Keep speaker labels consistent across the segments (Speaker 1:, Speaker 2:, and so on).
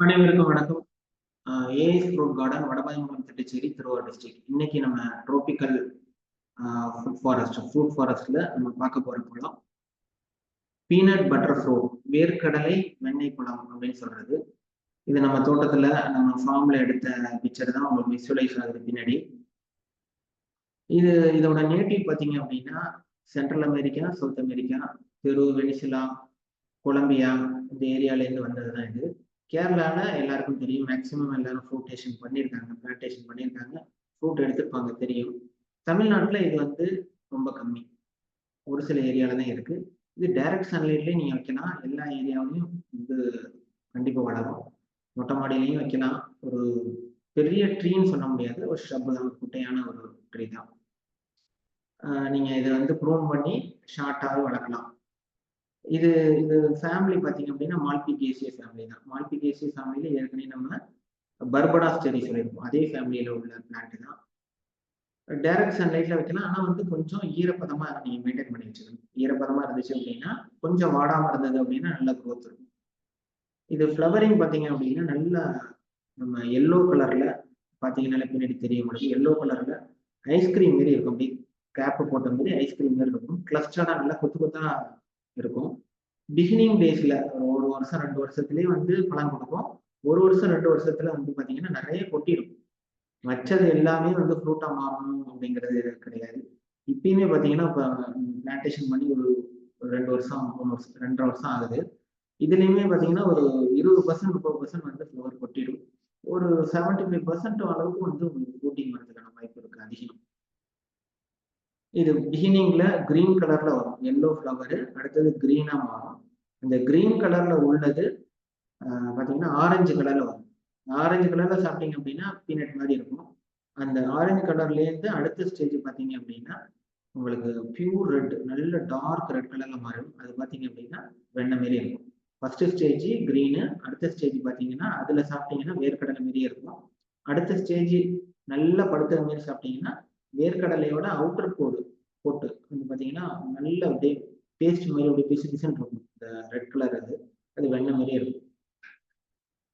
Speaker 1: அனைவருக்கும் வணக்கம். A S fruit garden Vadapayangulam Thittacheri Thiruvarur district இன்னைக்கு நம்ம ட்ரோபிக்கல் ஃபுட் ஃபாரஸ்ட் ஃப்ரூட் ஃபாரஸ்ட்ல நம்ம பார்க்க போற பழம் பீனட் பட்டர் ஃப்ரூட் வேர்க்கடலை வெண்ணெய் பழம் அப்படின்னு சொல்றது. இது நம்ம தோட்டத்துல நம்ம ஃபார்ம்ல எடுத்த பிக்சர் தான் உங்களுக்கு விசுவலைஸ் ஆகுது பின்னாடி. இது இதோட நேட்டிவ் பார்த்தீங்க அப்படின்னா central America south America Peru Venezuela Colombia இந்த ஏரியாலேருந்து வந்தது தான் இது. கேரளாவில் எல்லாருக்கும் தெரியும். மேக்ஸிமம் எல்லாரும் ஃப்ரூட்டேஷன் பண்ணியிருக்காங்க பிளான்டேஷன் பண்ணியிருக்காங்க. ஃப்ரூட் எடுத்துருப்பாங்க தெரியும். தமிழ்நாட்டில் இது வந்து ரொம்ப கம்மி. ஒரு சில ஏரியாவில் தான் இருக்குது இது டைரக்ட் சன்லைட்லேயே நீங்கள் வைக்கலாம். எல்லா ஏரியாவிலையும் இது கண்டிப்பாக வளரும். மொட்டை மாடியிலையும் வைக்கலாம். ஒரு பெரிய ட்ரீன்னு சொல்ல முடியாது. ஒரு ஷப் தான் குட்டையான ஒரு ட்ரீ தான். நீங்கள் இதை வந்து ப்ரூவ் பண்ணி ஷார்ட்டாகவும் வளர்க்கலாம். இது இது ஃபேமிலி பார்த்தீங்க அப்படின்னா மால்பிகேசிய ஃபேமிலி தான். மால்பிகேசிய ஃபேமிலியில் ஏற்கனவே நம்ம பர்படா ஸ்டெரி சொல்லியிருக்கோம். அதே ஃபேமிலியில் உள்ள பிளான்ட் தான். டைரக்ட் சன்லைட்டில் வைக்கலாம். ஆனால் வந்து கொஞ்சம் ஈரப்பதமாக நீங்கள் மெயின்டைன் பண்ணி வச்சுக்கணும். ஈரப்பதமாக இருந்துச்சு அப்படின்னா கொஞ்சம் வாடாமல் இருந்தது அப்படின்னா நல்ல க்ரோத் இருக்கும் இது ஃப்ளவரிங் பார்த்தீங்க அப்படின்னா நல்லா நம்ம எல்லோ கலரில் பார்த்தீங்கன்னா பின்னாடி தெரிய முடியும். எல்லோ கலரில் ஐஸ்கிரீம் மாரி இருக்கும். அப்படி கேப்பு போட்ட மாதிரி ஐஸ்கிரீம் மாரி இருக்கும். கிளஸ்டர்டாக நல்லா கொத்து கொத்தாக இருக்கும். பிகினிங் டேஸ்ல ஒரு வருஷம் ரெண்டு வருஷத்துலேயே வந்து பழம் கொடுக்கும் ஒரு வருஷம் ரெண்டு வருஷத்துல வந்து பார்த்தீங்கன்னா நிறைய கொட்டிடும் வச்சது எல்லாமே வந்து ஃப்ரூட்டா மாறணும் அப்படிங்கிறது கிடையாது. இப்பயுமே பார்த்தீங்கன்னா இப்போ பிளான்டேஷன் பண்ணி ஒரு ரெண்டு வருஷம் மூணு வருஷம் ரெண்டரை வருஷம் ஆகுது. இதுலையுமே பார்த்தீங்கன்னா ஒரு இருபது பர்சன்ட் முப்பது பர்சன்ட் வந்து ஃப்ளவர் கொட்டிடும். ஒரு செவன்டி ஃபைவ் பர்சன்ட் அளவுக்கு வந்து உங்களுக்கு ஃப்ரூட்டிங் வருது. இது பிகினிங்ல கிரீன் கலர்ல வரும். எல்லோ ஃப்ளவரு அடுத்தது கிரீனா மாறும். இந்த கிரீன் கலர்ல உள்ளது பார்த்தீங்கன்னா ஆரஞ்சு கலர்ல வரும். ஆரஞ்சு கலர்ல சாப்பிட்டீங்க அப்படின்னா பீனட் மாதிரி இருக்கும். அந்த ஆரஞ்சு கலர்லேருந்து அடுத்த ஸ்டேஜ் பார்த்தீங்க அப்படின்னா உங்களுக்கு பியூர் ரெட் நல்ல டார்க் ரெட் கலர்ல மாறும். அது பார்த்தீங்க அப்படின்னா வெண்ணெய் மாரி இருக்கும். ஃபர்ஸ்ட் ஸ்டேஜ் க்ரீனு அடுத்த ஸ்டேஜ் பார்த்தீங்கன்னா அதில் சாப்பிட்டீங்கன்னா வேர்க்கடலை மாரியே இருக்கும். அடுத்த ஸ்டேஜ் நல்லா படுத்துற மாரி சாப்பிட்டீங்கன்னா வேர்க்கடலையோட அவுட்டர் கோடு போட்டு வந்து பார்த்தீங்கன்னா நல்ல அப்படியே பேஸ்ட் மாதிரி அப்படியே பிசு பிசுன்னு இருக்கும். இந்த ரெட் கலர் அது. அது வெண்ணெய் மாதிரியே இருக்கும்.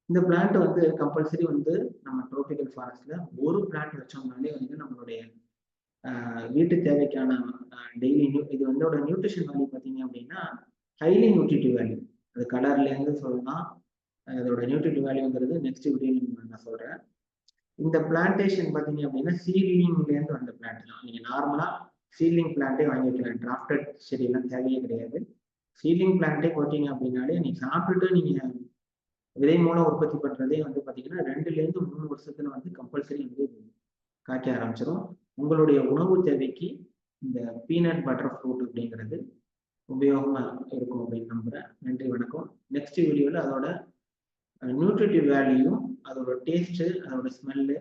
Speaker 1: இந்த பிளான்ட் வந்து கம்பல்சரி வந்து நம்ம ட்ரோபிக்கல் ஃபாரஸ்ட்ல ஒரு பிளான்ட் வச்சோம்னாலே வந்து நம்மளுடைய வீட்டு தேவைக்கான டெய்லி நியூ இது வந்து நியூட்ரிஷன் வேல்யூ பார்த்தீங்க அப்படின்னா ஹைலி நியூட்ரிட்டிவ் வேல்யூ அது கலர்லேருந்து சொல்லலாம். அதோட நியூட்ரிட்டிவ் வேல்யூங்கிறது நெக்ஸ்ட் வீடியோ நான் சொல்கிறேன் இந்த பிளான்டேஷன் பார்த்தீங்க அப்படின்னா சீட்லிங்லேருந்து வந்த பிளான்ட் தான். நீங்கள் நார்மலாக சீட்லிங் பிளான்ட்டே வாங்கி வைக்கலாம். டிராஃப்டட் செடியெல்லாம் தேவையே கிடையாது. சீட்லிங் பிளான்ட்டே போட்டீங்க அப்படின்னாலே நீங்கள் சாப்பிட்டுட்டு நீங்கள் விதை மூலம் உற்பத்தி பண்ணுறதே வந்து பார்த்தீங்கன்னா ரெண்டுலேருந்து மூணு வருஷத்துல வந்து கம்பல்சரி வந்து காய்க்க ஆரம்பிச்சிடும் உங்களுடைய உணவு தேவைக்கு இந்த பீனட் பட்டர் ஃப்ரூட் அப்படிங்கிறது உபயோகமாக இருக்கும் அப்படின்னு நம்புகிறேன் நன்றி வணக்கம். நெக்ஸ்ட் வீடியோவில் அதோட uh, நியூட்ரிட்டிவ் வேல்யூயும் அதோட டேஸ்ட்டு அதோட ஸ்மெல்லு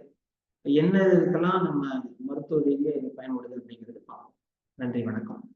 Speaker 1: என்ன இதுக்கெல்லாம் நம்ம மருத்துவ ரீதியாக இது பயன்படுது அப்படிங்கிறது பார்ப்போம். நன்றி வணக்கம்.